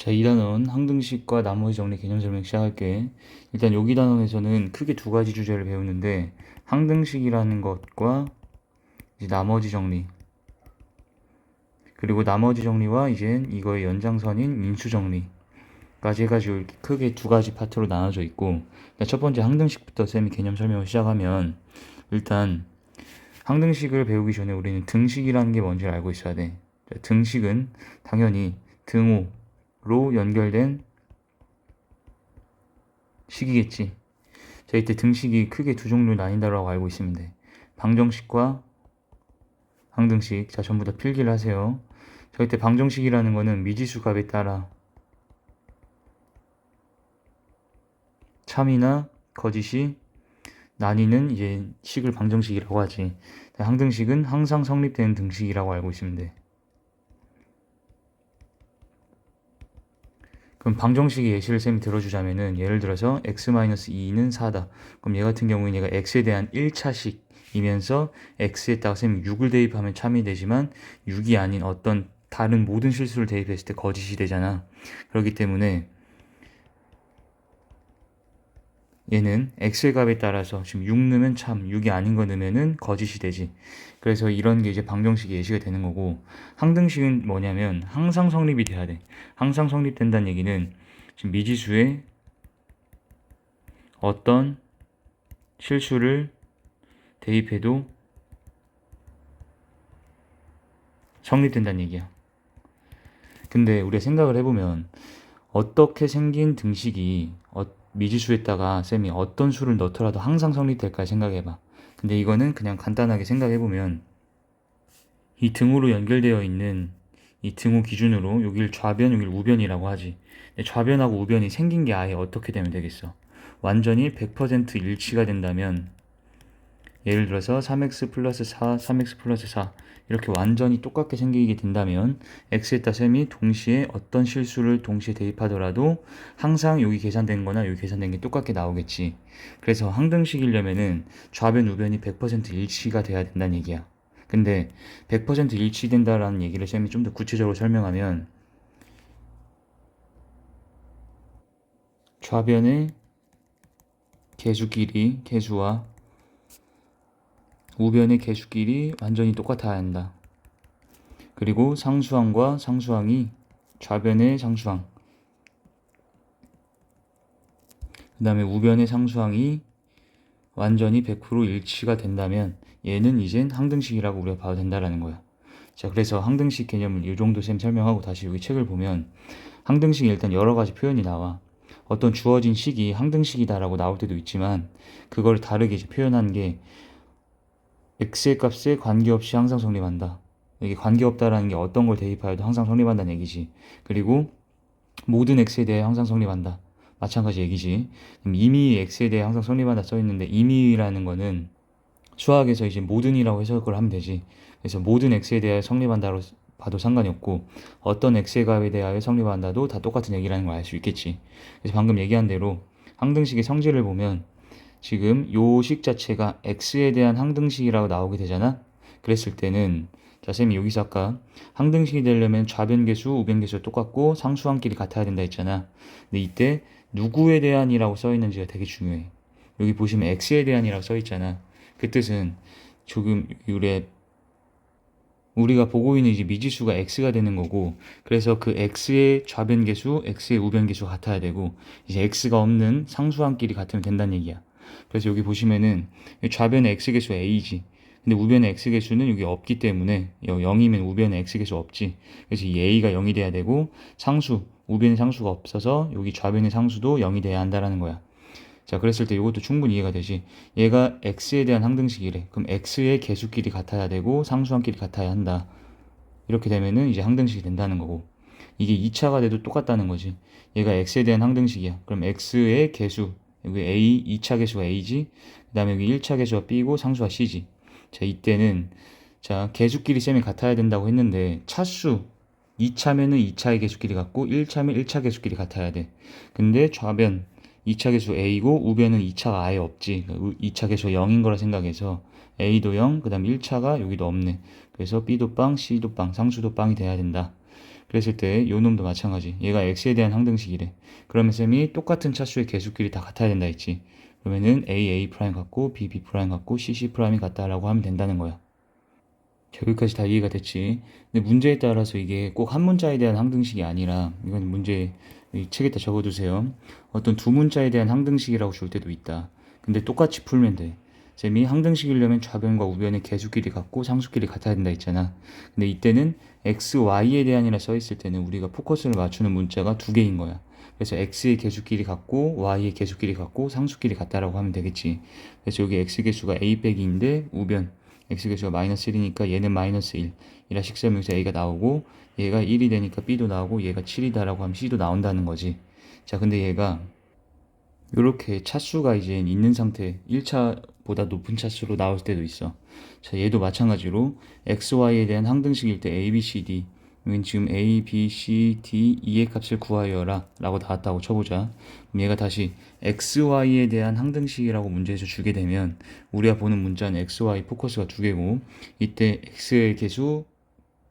자, 2단원 항등식과 나머지 정리 개념 설명 시작할게. 일단 여기 단원에서는 크게 두 가지 주제를 배우는데 항등식이라는 것과 이제 나머지 정리 그리고 나머지 정리와 이제 이거의 연장선인 인수 정리까지 해가지고 이렇게 크게 두 가지 파트로 나눠져 있고 첫 번째 항등식부터 쌤이 개념 설명을 시작하면 일단 항등식을 배우기 전에 우리는 등식이라는 게 뭔지 알고 있어야 돼. 자, 등식은 당연히 등호 로 연결된 식이겠지. 자, 이때 등식이 크게 두 종류로 나뉜다고 알고 돼. 방정식과 항등식. 자, 전부 다 필기를 하세요. 자, 이때 방정식이라는 거는 미지수 값에 따라 참이나 거짓이 나뉘는 이제 식을 방정식이라고 하지. 자, 항등식은 항상 성립되는 등식이라고 알고 돼. 그럼 방정식의 예시를 쌤이 들어주자면은 예를 들어서 x-2는 4다. 그럼 얘 같은 경우는 얘가 x에 대한 1차식이면서 x에다가 쌤이 6을 대입하면 참이 되지만 6이 아닌 어떤 다른 모든 실수를 대입했을 때 거짓이 되잖아. 그렇기 때문에 얘는 x의 값에 따라서 지금 6 넣으면 참, 6이 아닌 거 넣으면은 거짓이 되지. 그래서 이런 게 이제 방정식의 예시가 되는 거고, 항등식은 뭐냐면 항상 성립이 돼야 돼. 항상 성립된다는 얘기는 지금 미지수에 어떤 실수를 대입해도 성립된다는 얘기야. 근데 우리가 생각을 해보면 어떻게 생긴 등식이 어, 미지수에다가 쌤이 어떤 수를 넣더라도 항상 성립될까 생각해봐. 근데 이거는 그냥 간단하게 생각해보면 이 등으로 연결되어 있는 이 등호 기준으로 여길 좌변, 여길 우변이라고 하지. 좌변하고 우변이 생긴 게 아예 어떻게 되면 되겠어? 완전히 100% 일치가 된다면 예를 들어서 3x 플러스 4, 3x 플러스 4 이렇게 완전히 똑같게 생기게 된다면 x에다 셈이 동시에 어떤 실수를 동시에 대입하더라도 항상 여기 계산된 거나 여기 계산된 게 똑같게 나오겠지. 그래서 항등식이려면은 좌변, 우변이 100% 일치가 돼야 된다는 얘기야. 근데 100% 일치된다라는 얘기를 쌤이 좀 더 구체적으로 설명하면 좌변의 개수끼리 개수와 우변의 개수끼리 완전히 똑같아야 한다. 그리고 상수항과 상수항이 좌변의 상수항 그 다음에 우변의 상수항이 완전히 100% 일치가 된다면 얘는 이젠 항등식이라고 우리가 봐도 된다라는 거야. 자, 그래서 항등식 개념을 이 정도 쌤 설명하고 다시 여기 책을 보면 항등식에 일단 여러 가지 표현이 나와. 어떤 주어진 식이 항등식이다라고 나올 때도 있지만 그걸 다르게 표현한 게 x의 값에 관계없이 항상 성립한다. 이게 관계없다라는 게 어떤 걸 대입하여도 항상 성립한다는 얘기지. 그리고 모든 x에 대해 항상 성립한다. 마찬가지 얘기지. 이미 x에 대해 항상 성립한다 써 있는데 이미라는 거는 수학에서 이제 모든이라고 해석을 하면 되지. 그래서 모든 x에 대해 성립한다로 봐도 상관이 없고 어떤 x의 값에 대하여 성립한다도 다 똑같은 얘기라는 걸 알 수 있겠지. 그래서 방금 얘기한 대로 항등식의 성질을 보면 지금 요 식 자체가 x에 대한 항등식이라고 나오게 되잖아. 그랬을 때는 자, 쌤이 여기서 아까 항등식이 되려면 좌변계수, 우변계수 똑같고 상수항끼리 같아야 된다 했잖아. 근데 이때 누구에 대한이라고 써 있는지가 되게 중요해. 여기 보시면 x에 대한이라고 써 있잖아. 그 뜻은 조금 우리 우리가 보고 있는 이제 미지수가 x가 되는 거고 그래서 그 x의 좌변계수, x의 우변계수가 같아야 되고 이제 x가 없는 상수항끼리 같으면 된다는 얘기야. 그래서 여기 보시면은 좌변의 x계수 a지. 근데 우변의 x계수는 여기 없기 때문에 0이면 우변의 x계수 없지. 그래서 이 a가 0이 돼야 되고 상수, 우변의 상수가 없어서 여기 좌변의 상수도 0이 돼야 한다라는 거야. 자, 그랬을 때 이것도 충분히 이해가 되지. 얘가 x에 대한 항등식이래. 그럼 x의 개수끼리 같아야 되고 상수항끼리 같아야 한다. 이렇게 되면은 이제 항등식이 된다는 거고. 이게 2차가 돼도 똑같다는 거지. 얘가 x에 대한 항등식이야. 그럼 x의 개수, 여기 a, 2차 개수가 a지. 그 다음에 여기 1차 개수가 b고 상수가 c지. 자, 이때는 자, 개수끼리 셈이 같아야 된다고 했는데 차수 2차면은 2차의 개수끼리 같고 1차면 1차 개수끼리 같아야 돼. 근데 좌변 2차 개수 a고 우변은 2차가 아예 없지. 2차 개수가 0인 거라 생각해서 a도 0, 그 다음 1차가 여기도 없네. 그래서 b도 빵, c도 빵, 상수도 빵이 돼야 된다. 그랬을 때 요 놈도 마찬가지. 얘가 x에 대한 항등식이래. 그러면 쌤이 똑같은 차수의 개수끼리 다 같아야 된다 했지. 그러면은 a a 프라임 같고 b b 프라임 같고 c c 프라임이 같다라고 하면 된다는 거야. 자, 여기까지 다 이해가 됐지. 근데 문제에 따라서 이게 꼭 한 문자에 대한 항등식이 아니라 이건 문제 이 책에다 적어두세요. 어떤 두 문자에 대한 항등식이라고 줄 때도 있다. 근데 똑같이 풀면 돼. 쌤이 항등식이려면 좌변과 우변의 개수끼리 같고 상수끼리 같아야 된다 했잖아. 근데 이때는 x, y에 대한이라 써 있을 때는 우리가 포커스를 맞추는 문자가 두 개인 거야. 그래서 x의 개수끼리 같고 y의 개수끼리 같고 상수끼리 같다라고 하면 되겠지. 그래서 여기 x 개수가 a 빼기 인데 우변 x 개수가 마이너스 1이니까 얘는 마이너스 1 이라 식세명에서 a가 나오고 얘가 1이 되니까 b도 나오고 얘가 7이다라고 하면 c도 나온다는 거지. 자 근데 얘가 이렇게 차수가 이제 있는 상태 1차 보다 높은 차수로 나올 때도 있어. 자, 얘도 마찬가지로 x, y에 대한 항등식일 때 a, b, c, d 여긴 지금 a, b, c, d, e의 값을 구하여라 라고 나왔다고 쳐보자. 그럼 얘가 다시 x, y에 대한 항등식이라고 문제에서 주게 되면 우리가 보는 문자는 x, y 포커스가 두 개고 이때 x의 개수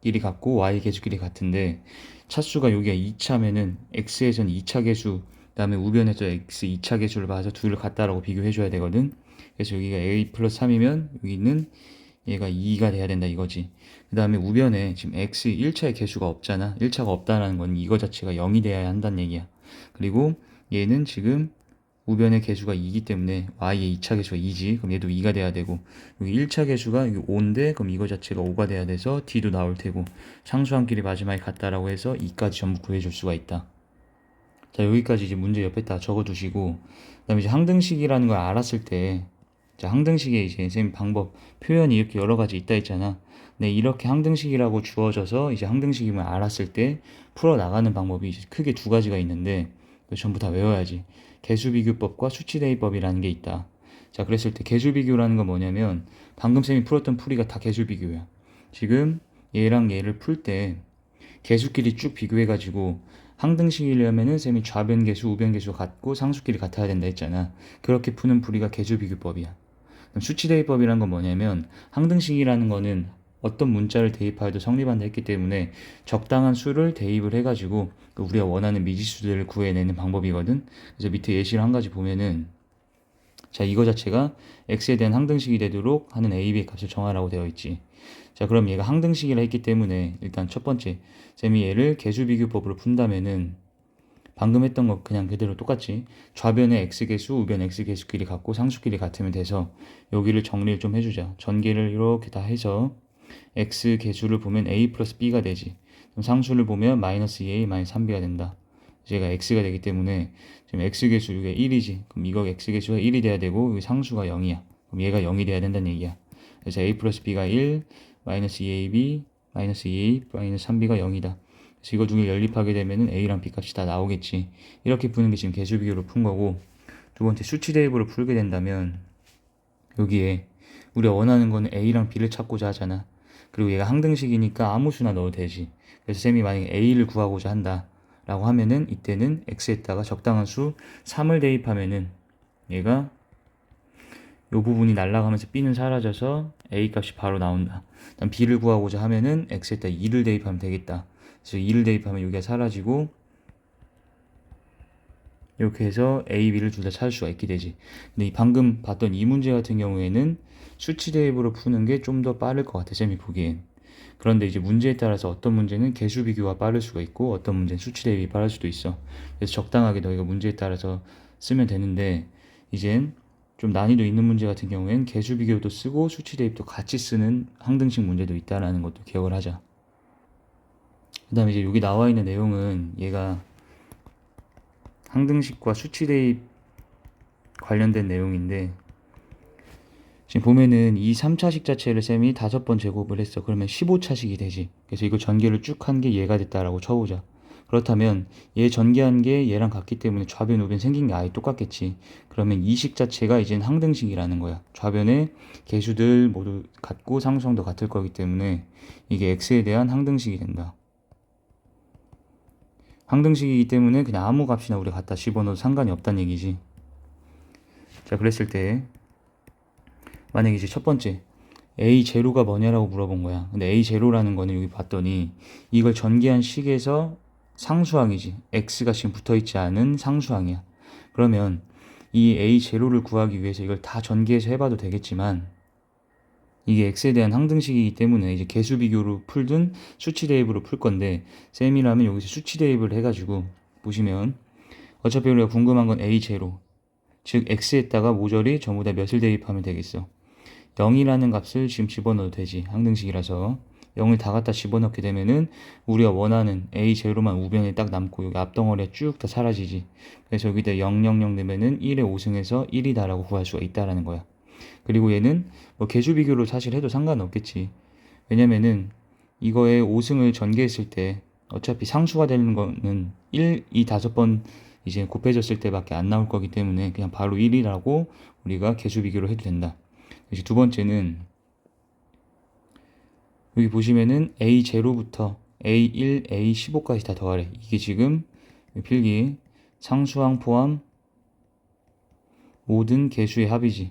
끼리 같고 y의 개수끼리 같은데 차수가 여기가 2차면은 x에선 2차 개수 그 다음에 우변에서 x 2차 개수를 봐서 둘을 같다라고 비교해 줘야 되거든. 그래서 여기가 a 플러스 3이면 여기는 얘가 2가 돼야 된다 이거지. 그 다음에 우변에 지금 x 1차의 개수가 없잖아. 1차가 없다라는 건 이거 자체가 0이 돼야 한다는 얘기야. 그리고 얘는 지금 우변의 개수가 2이기 때문에 y의 2차 개수가 2지. 그럼 얘도 2가 돼야 되고 여기 1차 개수가 여기 5인데 그럼 이거 자체가 5가 돼야 돼서 d도 나올 테고 상수함끼리 마지막에 같다라고 해서 2까지 전부 구해줄 수가 있다. 자 여기까지 이제 문제 옆에다 적어두시고 그다음에 이제 항등식이라는 걸 알았을 때 자, 항등식에 이제 쌤 방법 표현이 이렇게 여러 가지 있다 했잖아. 네, 이렇게 항등식이라고 주어져서 이제 항등식임을 알았을 때 풀어 나가는 방법이 이제 크게 두 가지가 있는데 전부 다 외워야지. 개수 비교법과 수치 대입법이라는 게 있다. 자, 그랬을 때 개수 비교라는 건 뭐냐면 방금 쌤이 풀었던 풀이가 다 개수 비교야. 지금 얘랑 얘를 풀 때 개수끼리 쭉 비교해 가지고 항등식이려면은 쌤이 좌변 개수, 우변 개수 같고 상수끼리 같아야 된다 했잖아. 그렇게 푸는 풀이가 개수 비교법이야. 그럼 수치 대입법이란 건 뭐냐면 항등식이라는 거는 어떤 문자를 대입하여도 성립한다 했기 때문에 적당한 수를 대입을 해가지고 그 우리가 원하는 미지수들을 구해내는 방법이거든. 그래서 밑에 예시를 한 가지 보면은 자 이거 자체가 x에 대한 항등식이 되도록 하는 a, b의 값을 정하라고 되어 있지. 자 그럼 얘가 항등식이라 했기 때문에 일단 첫 번째 쌤이 얘를 개수 비교법으로 푼다면은 방금 했던 거 그냥 그대로 똑같이 좌변의 x개수, 우변 x개수끼리 같고 상수끼리 같으면 돼서 여기를 정리를 좀 해주자. 전개를 이렇게 다 해서 x개수를 보면 a 플러스 b가 되지. 그럼 상수를 보면 마이너스 2a 마이너스 3b가 된다. 얘가 x가 되기 때문에 지금 x개수 이게 1이지. 그럼 이거 x개수가 1이 돼야 되고 여기 상수가 0이야. 그럼 얘가 0이 돼야 된다는 얘기야. 그래서 a 플러스 b가 1, 마이너스 2ab, 마이너스 2a, 마이너스 3b가 0이다. 이거 중에 연립하게 되면은 a랑 b 값이 다 나오겠지. 이렇게 푸는 게 지금 개수 비교로 푼 거고 두 번째 수치 대입으로 풀게 된다면 여기에 우리가 원하는 거는 a랑 b를 찾고자 하잖아. 그리고 얘가 항등식이니까 아무 수나 넣어도 되지. 그래서 쌤이 만약에 a를 구하고자 한다. 라고 하면은 이때는 x에다가 적당한 수 3을 대입하면은 얘가 요 부분이 날아가면서 b는 사라져서 a 값이 바로 나온다. 그다음 b를 구하고자 하면은 x에다 2를 대입하면 되겠다. 그래서 2를 대입하면 여기가 사라지고 이렇게 해서 a, b를 둘 다 찾을 수가 있게 되지. 근데 이 방금 봤던 이 문제 같은 경우에는 수치 대입으로 푸는 게 좀 더 빠를 것 같아 쌤이 보기엔. 그런데 이제 문제에 따라서 어떤 문제는 개수 비교가 빠를 수가 있고 어떤 문제는 수치 대입이 빠를 수도 있어. 그래서 적당하게 너희가 문제에 따라서 쓰면 되는데 이젠 좀 난이도 있는 문제 같은 경우엔 개수 비교도 쓰고 수치 대입도 같이 쓰는 항등식 문제도 있다라는 것도 기억을 하자. 그 다음에 이제 여기 나와 있는 내용은 얘가 항등식과 수치 대입 관련된 내용인데 지금 보면은 이 3차식 자체를 쌤이 다섯 번 제곱을 했어. 그러면 15차식이 되지. 그래서 이거 전개를 쭉 한 게 얘가 됐다라고 쳐보자. 그렇다면 얘 전개한 게 얘랑 같기 때문에 좌변 우변 생긴 게 아예 똑같겠지. 그러면 이 식 자체가 이젠 항등식이라는 거야. 좌변의 개수들 모두 같고 상수성도 같을 거기 때문에 이게 x에 대한 항등식이 된다. 항등식이기 때문에 그냥 아무 값이나 우리가 갖다 집어넣어도 상관이 없다는 얘기지. 자, 그랬을 때 만약에 이제 첫 번째 A 제로가 뭐냐라고 물어본 거야. 근데 A 제로라는 거는 여기 봤더니 이걸 전개한 식에서 상수항이지. x가 지금 붙어 있지 않은 상수항이야. 그러면 이 A 제로를 구하기 위해서 이걸 다 전개해서 해봐도 되겠지만 이게 x에 대한 항등식이기 때문에 이제 개수 비교로 풀든 수치 대입으로 풀 건데 쌤이라면 여기서 수치 대입을 해가지고 보시면 어차피 우리가 궁금한 건 A 제로 즉 x에다가 모조리 전부 다 몇을 대입하면 되겠어? 0이라는 값을 지금 집어넣어도 되지 항등식이라서. 0을 다 갖다 집어넣게 되면은 우리가 원하는 a 제로만 우변에 딱 남고 여기 앞덩어리에 쭉 다 사라지지. 그래서 여기다 0, 0, 0 넣으면은 1에 5승해서 1이다라고 구할 수가 있다라는 거야 그리고 얘는 뭐 개수 비교로 사실 해도 상관없겠지 왜냐면은 이거에 5승을 전개했을 때 어차피 상수가 되는 거는 1, 이 다섯 번 이제 곱해졌을 때밖에 안 나올 거기 때문에 그냥 바로 1이라고 우리가 개수 비교로 해도 된다 이제 두 번째는 여기 보시면은 A0부터 A1, A15까지 다 더하래. 이게 지금 필기 상수항 포함 모든 개수의 합이지.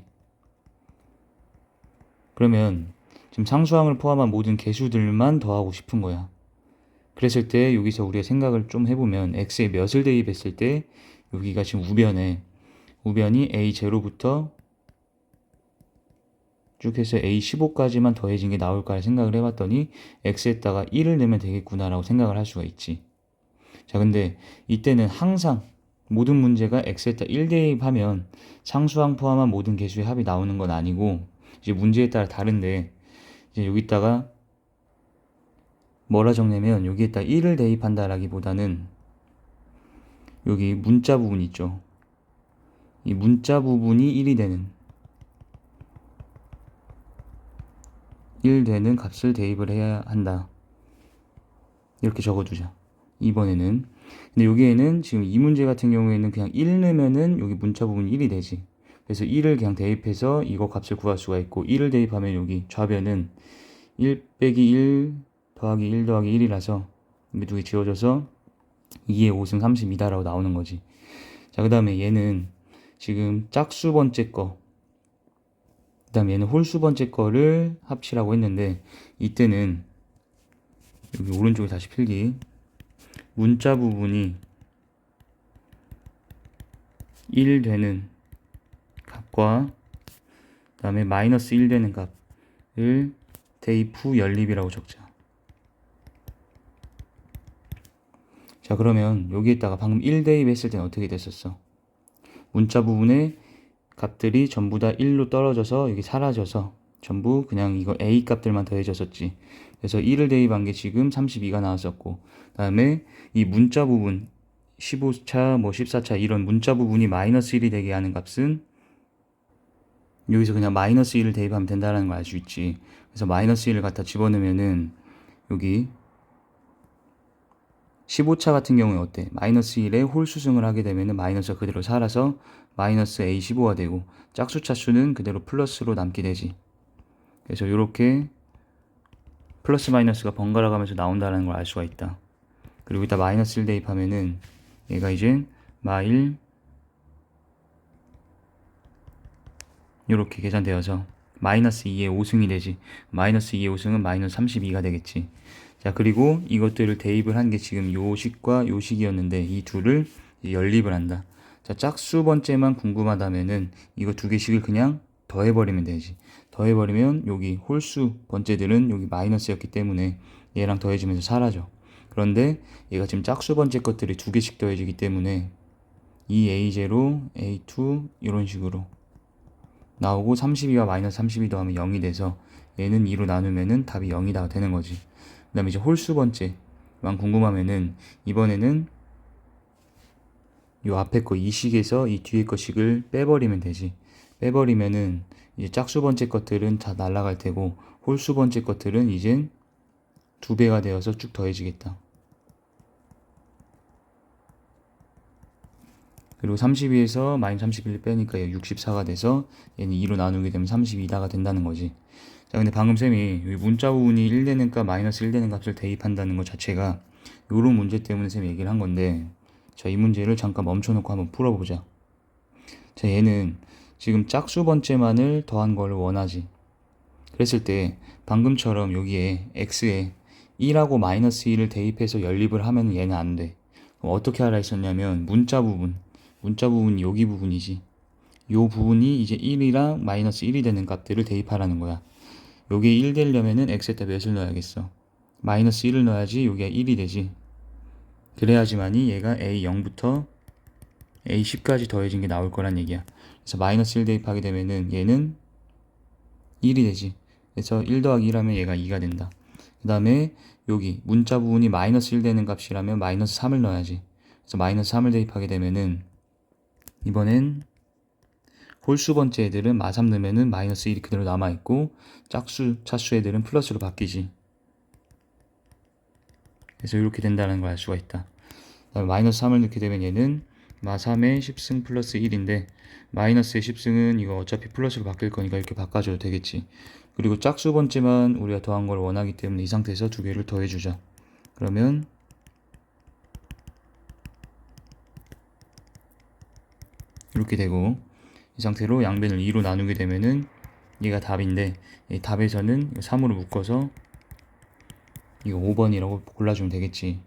그러면 지금 상수항을 포함한 모든 개수들만 더하고 싶은 거야. 그랬을 때 여기서 우리가 생각을 좀 해보면 x에 몇을 대입했을 때 여기가 지금 우변에 우변이 A0부터 쭉 해서 A15까지만 더해진 게 나올까 생각을 해봤더니 X에다가 1을 내면 되겠구나라고 생각을 할 수가 있지. 자, 근데 이때는 항상 모든 문제가 X에다 1 대입하면 상수항 포함한 모든 개수의 합이 나오는 건 아니고 이제 문제에 따라 다른데 이제 여기다가 뭐라 적냐면 여기에다 1을 대입한다라기보다는 여기 문자 부분 있죠. 이 문자 부분이 1이 되는 1 되는 값을 대입을 해야 한다. 이렇게 적어두자. 이번에는 근데 여기에는 지금 이 문제 같은 경우에는 그냥 1 넣으면은 여기 문자 부분 1이 되지. 그래서 1을 그냥 대입해서 이거 값을 구할 수가 있고 1을 대입하면 여기 좌변은 1 빼기 1 더하기 1 더하기 1이라서 이게 두 개 지워져서 2의 5승 32다라고 나오는 거지. 자, 그 다음에 얘는 지금 짝수 번째 거 그 다음 얘는 홀수 번째 거를 합치라고 했는데 이때는 여기 오른쪽에 다시 필기 문자 부분이 1 되는 값과 그 다음에 마이너스 1 되는 값을 대입 후 연립이라고 적자 자 그러면 여기에다가 방금 1 대입했을 때는 어떻게 됐었어 문자 부분에 값들이 전부 다 1로 떨어져서 여기 사라져서 전부 그냥 이거 A 값들만 더해졌었지. 그래서 1을 대입한 게 지금 32가 나왔었고, 다음에 이 문자 부분 15차, 뭐 14차 이런 문자 부분이 마이너스 1이 되게 하는 값은 여기서 그냥 마이너스 1을 대입하면 된다는 걸 알 수 있지. 그래서 마이너스 1을 갖다 집어넣으면은 여기 15차 같은 경우에 어때? 마이너스 1에 홀수승을 하게 되면 마이너스가 그대로 살아서 마이너스 A15가 되고 짝수차 수는 그대로 플러스로 남게 되지. 그래서 이렇게 플러스 마이너스가 번갈아 가면서 나온다는 걸 알 수가 있다. 그리고 이따 마이너스 1 대입하면은 얘가 이제 마일 이렇게 계산되어서 마이너스 2의 5승이 되지. 마이너스 2의 5승은 마이너스 32가 되겠지. 자, 그리고 이것들을 대입을 한 게 지금 요 식과 요 식이었는데 이 둘을 연립을 한다. 자, 짝수 번째만 궁금하다면은 이거 두 개씩을 그냥 더해버리면 되지. 더해버리면 여기 홀수 번째들은 여기 마이너스였기 때문에 얘랑 더해지면서 사라져. 그런데 얘가 지금 짝수 번째 것들이 두 개씩 더해지기 때문에 이 A0, A2 이런 식으로 나오고 32와 마이너스 32 더하면 0이 돼서 얘는 2로 나누면은 답이 0이다 되는 거지. 그 다음에 이제 홀수 번째만 궁금하면은 이번에는 요 앞에 거 이 식에서 이 뒤에 거 식을 빼버리면 되지. 빼버리면은 이제 짝수 번째 것들은 다 날아갈 테고 홀수 번째 것들은 이젠 두 배가 되어서 쭉 더해지겠다. 그리고 32에서 마이너스 31 빼니까 64가 돼서 얘는 2로 나누게 되면 32다가 된다는 거지. 자, 근데 방금 쌤이 문자 부분이 1 되는 값, 마이너스 1 되는 값을 대입한다는 것 자체가 요런 문제 때문에 쌤이 얘기를 한 건데 자, 이 문제를 잠깐 멈춰놓고 한번 풀어보자. 자, 얘는 지금 짝수 번째만을 더한 걸 원하지. 그랬을 때 방금처럼 여기에 x에 1하고 마이너스 1을 대입해서 연립을 하면 얘는 안 돼. 그럼 어떻게 하라 했었냐면 문자 부분, 문자 부분이 여기 부분이지. 요 부분이 이제 1이랑 마이너스 1이 되는 값들을 대입하라는 거야. 여기에 1 되려면은 x에다 몇을 넣어야겠어? 마이너스 1을 넣어야지 여기가 1이 되지. 그래야지만이 얘가 a0부터 a10까지 더해진 게 나올 거란 얘기야. 그래서 마이너스 1 대입하게 되면은 얘는 1이 되지. 그래서 1 더하기 1하면 얘가 2가 된다. 그 다음에 여기 문자 부분이 마이너스 1 되는 값이라면 마이너스 3을 넣어야지. 그래서 마이너스 3을 대입하게 되면은 이번엔 홀수 번째 애들은 마3 넣으면은 마이너스 1이 그대로 남아있고 짝수, 차수 애들은 플러스로 바뀌지. 그래서 이렇게 된다는 걸 알 수가 있다. 마이너스 3을 넣게 되면 얘는 마3의 10승 플러스 1인데 마이너스의 10승은 이거 어차피 플러스로 바뀔 거니까 이렇게 바꿔줘도 되겠지. 그리고 짝수 번째만 우리가 더한 걸 원하기 때문에 이 상태에서 두 개를 더해주자. 그러면 이렇게 되고 이 상태로 양변을 2로 나누게 되면은 얘가 답인데 이 답에서는 3으로 묶어서 이거 5번이라고 골라주면 되겠지.